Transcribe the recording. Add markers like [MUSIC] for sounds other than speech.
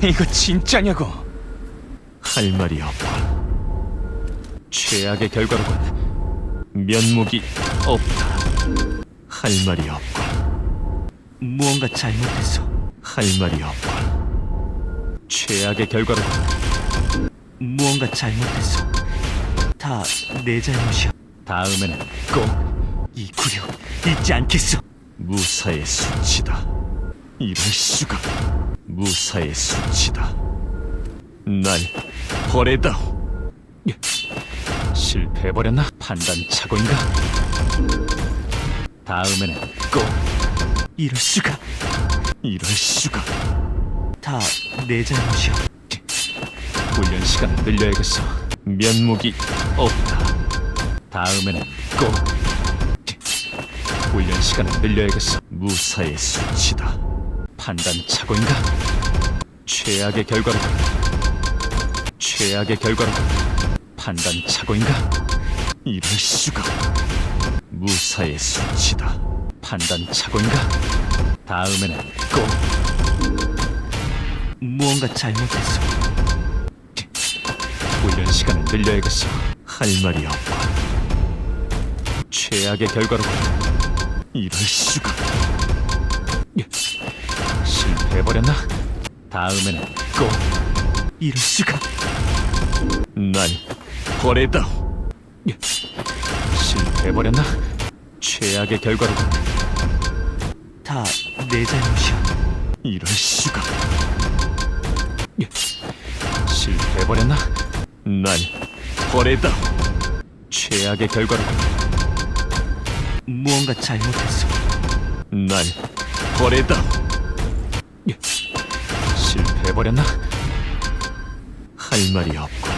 [LAUGHS] 이거 진짜냐고? 할 말이 없고 최악의 결과로군 면목이 없다 할 말이 없고 무언가 잘못했어. 할 말이 없고 최악의 결과로군 무언가 잘못했어. 다 내 잘못이야. 다음에는 꼭 이 구려 잊지 않겠어. 무사의 수치다 이럴 수가 무사의 수치다 날 버레다오 실패해버렸나? 판단 착오인가? 다음에는 꼭 이럴 수가 이럴 수가 다 내 잘못이야. 훈련 시간 늘려야겠어. 면목이 없다 다음에는 꼭 훈련 시간을 늘려야겠어. 무사의 수치다 판단 착오인가? 최악의 결과로군 최악의 결과로군 판단 착오인가? 이럴 수가 무사의 수치다 판단 착오인가? 다음에는 꼭 무언가 잘못했어. 훈련 시간을 늘려야겠어. 할 말이 없고 최악의 결과로군 이럴 수가 실패해버렸나? 다음에는 꼭 이럴 수가. 날 버레다오 실패해버렸나? 최악의 결과로군 다내 잘못이야. 이럴 수가. 실패해버렸나? 날 버레다오 최악의 결과로군 무언가 잘못했어. 날 버레다 오 실패해버렸나? 할 말이 없고